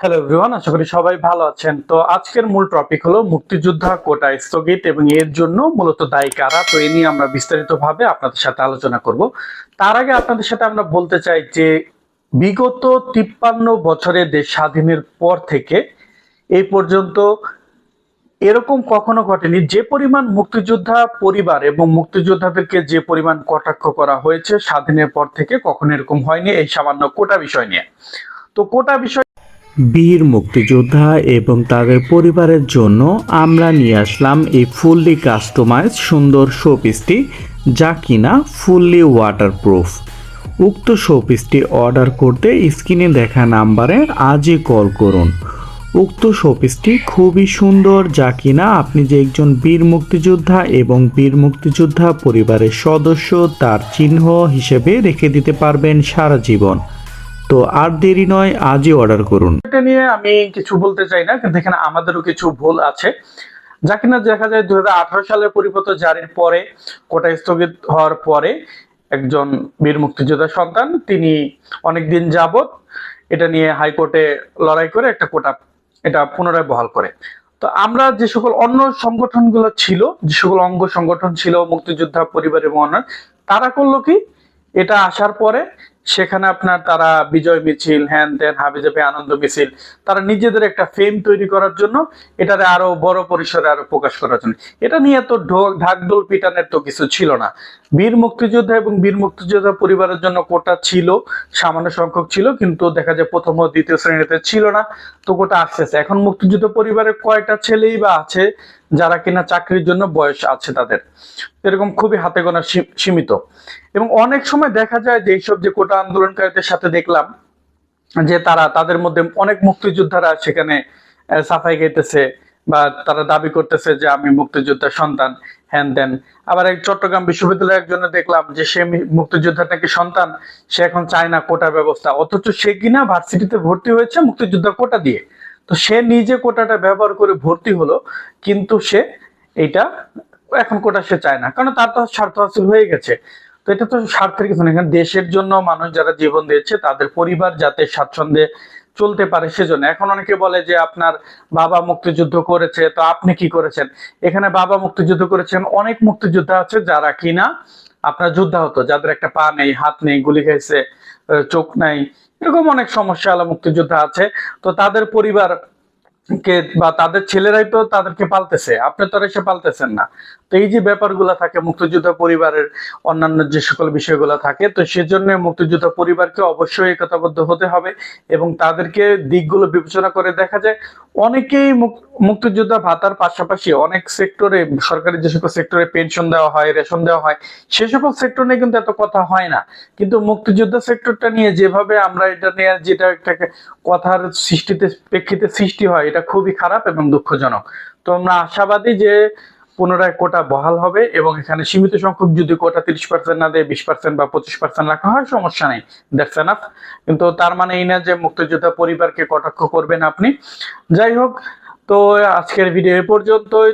Hello everyone আশা করি সবাই ভালো আছেন। তো আজকের মূল টপিক হলো মুক্তিযোদ্ধা কোটা স্থগিত এবং এর জন্য মূলত দায়ী কারা? তো এ নিয়ে আমরা বিস্তারিতভাবে আপনাদের সাথে আলোচনা করব। তার আগে আপনাদের সাথে আমরা বলতে চাই যে বিগত তিপ্পান্ন বছরে দেশ স্বাধীনের পর থেকে এই পর্যন্ত এরকম কখনো ঘটেনি। যে পরিমাণ মুক্তিযোদ্ধা পরিবার এবং মুক্তিযোদ্ধাদেরকে যে পরিমাণ কটাক্ষ করা হয়েছে, স্বাধীনের পর থেকে কখনো এরকম হয়নি এই সামান্য কোটা বিষয় নিয়ে। তো কোটা বিষয় বীর মুক্তিযোদ্ধা এবং তাদের পরিবারের জন্য আমরা নিয়ে আসলাম এই ফুললি কাস্টমাইজ সুন্দর শোপিসটি যা কিনা ফুললি ওয়াটারপ্রুফ উক্ত শোপিসটি অর্ডার করতে স্ক্রিনে দেখা নাম্বারে আজই কল করুন। উক্ত শোপিসটি খুবই সুন্দর যা কিনা আপনি যে একজন বীর মুক্তিযোদ্ধা এবং বীর মুক্তিযোদ্ধা পরিবারের সদস্য তার চিহ্ন হিসেবে রেখে দিতে পারবেন সারা জীবন। তো আর দেরি নয়, আজই অর্ডার করুন। এটা নিয়ে আমি কিছু বলতে চাই না, কিন্তু এখানে আমাদেরও কিছু ভুল আছে। যা কিনা দেখা যায় দুই হাজার আঠারো সালের পরিপত্র জারির পরে, কোটা স্থগিত হওয়ার পরে একজন বীর মুক্তিযোদ্ধার সন্তান, তিনি অনেকদিন যাবত এটা নিয়ে হাইকোর্টে লড়াই করে একটা কোটা, এটা পুনরায় বহাল করে। তো আমরা যে সকল অন্য সংগঠনগুলো ছিল, যে সকল অঙ্গ সংগঠন ছিল, মুক্তিযোদ্ধা পরিবার এবং অন্যান্য তারা করল কি? এটা আসার পরে সেখানে আপনার তারা বিজয় মিছিল, হ্যান ত্যান, হাবিজাবি আনন্দ মিছিল, তারা নিজেদের একটা ফেম তৈরি করার জন্য এটারে আরও বড় পরিসরে আরও প্রকাশ করার জন্য। এটা নিয়ে তো ঢোক ঢাকডোল পিটানের তো কিছু ছিল না। বীর মুক্তিযোদ্ধা এবং বীর মুক্তিযোদ্ধা পরিবারের জন্য কোটা ছিল, সামান্য সংখ্যক ছিল, কিন্তু দেখা যায় প্রথম ও দ্বিতীয় শ্রেণীতে ছিল না, তো কোটা আসতেছে এখন মুক্তিযুদ্ধ পরিবারের কয়টা ছেলেই বা আছে, যারা কিনা চাকরির জন্য বয়স আছে তাদের। এরকম খুবই হাতে গোনা সীমিত। এবং অনেক সময় দেখা যায় যে এইসব যে কোটা আন্দোলনকারীদের সাথে দেখলাম, যে তারা তাদের মধ্যে অনেক মুক্তিযোদ্ধারা সেখানে সাফাই গাইতেছে বা তারা দাবি করতেছে যে আমি মুক্তিযোদ্ধার সন্তান, হ্যান দেন আবার এক চট্টগ্রাম বিশ্ববিদ্যালয়ের একজনে দেখলাম যে সে মুক্তিযোদ্ধার নাকি সন্তান, সে এখন চায় না কোটা ব্যবস্থা। অথচ সে কিনা ভার্সিটিতে ভর্তি হয়েছে মুক্তিযোদ্ধা কোটা দিয়ে। তো সে নিজে কোটাটা ব্যবহার করে ভর্তি হলো, কিন্তু সে এইটা এখন কোটা সে চায় না। কারণ তার তো স্বার্থ হাসিল হয়ে গেছে। তো এটা তো স্বার্থের কিছু না। দেশের জন্য মানুষ যারা জীবন দিয়েছে, তাদের পরিবার যাতে স্বাচ্ছন্দ্যে চলতে পারে সেজন্য। এখন অনেকে বলে যে আপনার বাবা মুক্তিযুদ্ধ করেছে, তো আপনি কি করেছেন? এখানে বাবা মুক্তিযুদ্ধ করেছেন, অনেক মুক্তিযোদ্ধা আছে যারা কিনা আপনার যোদ্ধা হতো, যাদের একটা পা নেই, হাত নেই, গুলি খাইছে, চোখ নাই, এরকম অনেক সমস্যা আলা মুক্তিযোদ্ধা আছে। তো তাদের পরিবার কে বা তাদের ছেলেরাই তো তাদেরকে পালতেছে। আপনি তো এসে পালতেছেন না। তো এই যে ব্যাপারগুলো থাকে, মুক্তিযোদ্ধা পরিবারের অন্যান্য যে সকল বিষয়গুলো থাকে, তো সেজন্য পরিবারকে অবশ্যই একতাবদ্ধ হতে হবে এবং তাদেরকে দিকগুলো বিবেচনা করে দেখা যায়, অনেকেই ভাতার পাশাপাশি অনেক সেক্টরে, সরকারি যে সকল সেক্টরে পেনশন দেওয়া হয়, রেশন দেওয়া হয়, সে সকল সেক্টর নিয়ে কিন্তু এত কথা হয় না। কিন্তু মুক্তিযোদ্ধা সেক্টরটা নিয়ে যেভাবে আমরা এটা নিয়ে যেটা একটা কথার সৃষ্টিতে, প্রেক্ষিতে সৃষ্টি হয় এটা খুবই খারাপ এবং দুঃখজনক। তো আমরা আশাবাদী যে পুনরায় কোটা বহাল হবে এবং এখানে সীমিত সংখ্যক যদি কোটা তিরিশ পার্সেন্ট না দেয়, বিশ পার্সেন্ট বা পঁচিশ পার্সেন্ট রাখা হয়, সমস্যা নেই। দ্যাটস এনাফ কিন্তু তার মানে এই না যে মুক্তিযোদ্ধা পরিবারকে কটাক্ষ করবেন আপনি। যাই হোক, তো আজকের ভিডিও এ পর্যন্তই।